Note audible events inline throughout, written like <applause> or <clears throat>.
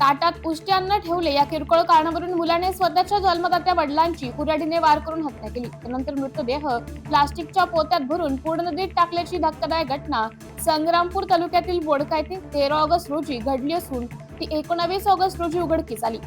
ताटात उष्टी ठेवले या किरकोळ कारणावरून मुलाने स्वतःच्या जन्मदात्या वडिलांची कुऱ्हाडीने वार करून हत्या केली. त्यानंतर मृतदेह प्लास्टिकच्या पोत्यात भरून पूर्ण नदीत टाकल्याची धक्कादायक घटना संग्रामपूर तालुक्यातील बोडका येथे तेरा ऑगस्ट रोजी घडली असून ती एकोणावीस ऑगस्ट रोजी उघडकीस आली.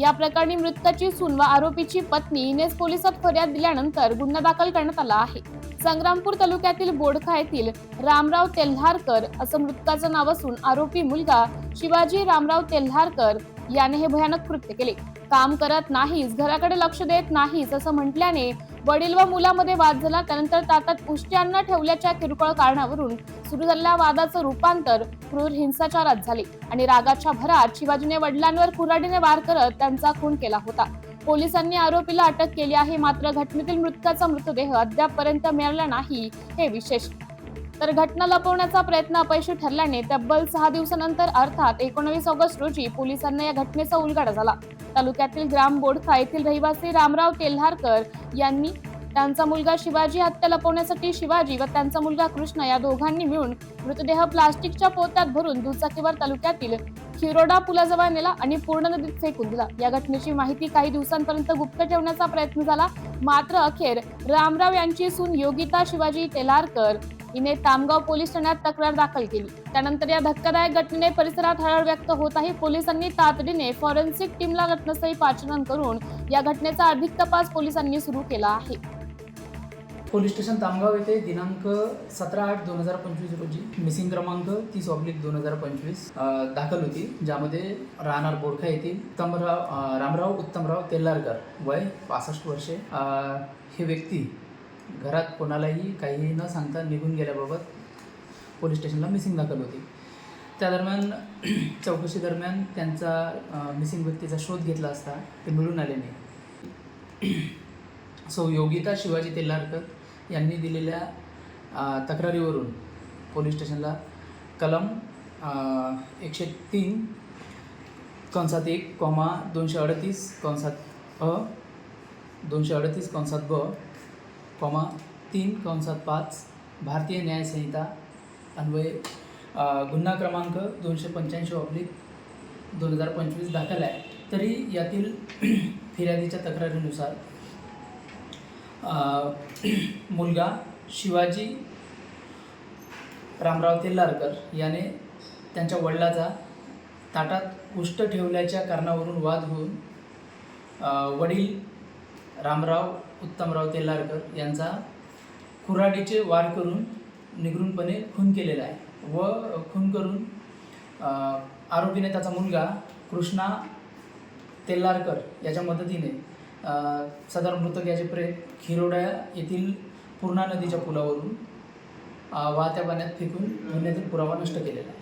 या प्रकरणी मृतकाची सून व आरोपीची पत्नी इनेस पोलिसात फर्याद दिल्यानंतर गुन्हा दाखल करण्यात आला आहे. संग्रामपूर तालुक्यातील बोडखा येथील रामराव तेल्हारकर असं मृतकाचं नाव असून आरोपी मुलगा शिवाजी रामराव तेल्हारकर याने हे भयानक कृत्य केले. काम करत नाहीस घराकडे लक्ष देत नाहीस असं म्हटल्याने वडील व मुलामध्ये वाद झाला त्यानंतर तातात उष्ट्यांना ठेवल्याच्या किरकोळ कारणावरून सुरू झालेल्या वादाचं रूपांतर क्रूर हिंसाचारात झाले आणि रागाच्या भरात शिवाजीने वडिलांवर कुऱ्हाडीने वार करत त्यांचा खून केला होता. पोलिसांनी आरोपीला अटक केली आहे मात्र घटनेतील मृतकाचा मृतदेह अद्यापपर्यंत मिळाला नाही हे विशेष तर घटना लपवण्याचा प्रयत्न अपयशी ठरल्याने तब्बल सहा दिवसानंतर अर्थात एकोणवीस ऑगस्ट रोजी पोलिसांना या घटनेचा उलगडा झाला. तालुक्यातील ग्राम बोडखा येथील रहिवासी रामराव तेल्हारकर यांनी त्यांचा मुलगा शिवाजी हत्या लपवण्यासाठी शिवाजी व त्यांचा मुलगा कृष्ण या दोघांनी मिळून मृतदेह प्लास्टिकच्या पोत्यात भरून दुचाकीवर तालुक्यातील खिरोडा पुलाजवळ नेला आणि पूर्ण नदीत फेकून दिला. या घटनेची माहिती काही दिवसांपर्यंत गुप्त ठेवण्याचा प्रयत्न झाला. मात्र अखेर रामराव यांची सून योगिता शिवाजी तेलारकर हिने तामगाव पोलीस ठाण्यात तक्रार दाखल केली. त्यानंतर या धक्कादायक घटनेने परिसरात हळहळ व्यक्त होत आहे. पोलिसांनी तातडीने फॉरेन्सिक टीमला घटनास्थळी पाचारण करून या घटनेचा अधिक तपास पोलिसांनी सुरू केला आहे. पोलीस स्टेशन तामगाव येथे दिनांक सतरा आठ दोन हजार पंचवीस रोजी मिसिंग क्रमांक तीस ऑब्लिक दोन हजार पंचवीस दाखल होती. ज्यामध्ये राहणार बोडखा येथील उत्तमराव रामराव उत्तमराव तेल्लारकर वय पासष्ट वर्षे. हे व्यक्ती घरात कोणालाही काहीही न सांगता निघून गेल्याबाबत पोलीस स्टेशनला मिसिंग दाखल होती. त्या दरम्यान <clears throat> चौकशी दरम्यान त्यांचा मिसिंग व्यक्तीचा शोध घेतला असता ते मिळून आले नाही. <clears throat> सो योगिता शिवाजी तेल्लारकर यांनी दिलेल्या तक्रारीवरून पोलीस स्टेशनला कलम एकशे तीन कंसात एक कॉमा दोनशे अडतीस कंसात अ दोनशे अडतीस कंसात ब कॉमा तीन कंसात पाच भारतीय न्याय संहिता अन्वये गुन्हा क्रमांक दोनशे पंच्याऐंशी ऑब्लिक दोन हजार पंचवीस दाखल आहे. तरी यातील <clears throat> फिर्यादीच्या तक्रारीनुसार <clears throat> मुलगा शिवाजी रामराव तेल्लारकर याने त्यांच्या वडिलाचा ताटात उष्ट ठेवल्याच्या कारणावरून वाद होऊन वडील रामराव उत्तमराव तेल्लारकर यांचा कुऱ्हाडीचे वार करून निगरूनपणे खून केलेला आहे. व खून करून आरोपीने त्याचा मुलगा कृष्णा तेल्लारकर याच्या मदतीने सदर मृतक याचे प्रेत खिरोडा येथील पूर्णा नदीच्या पुलावरून वाहत्या पाण्यात फेकून गुन्ह्यातील पुरावा नष्ट केलेला आहे.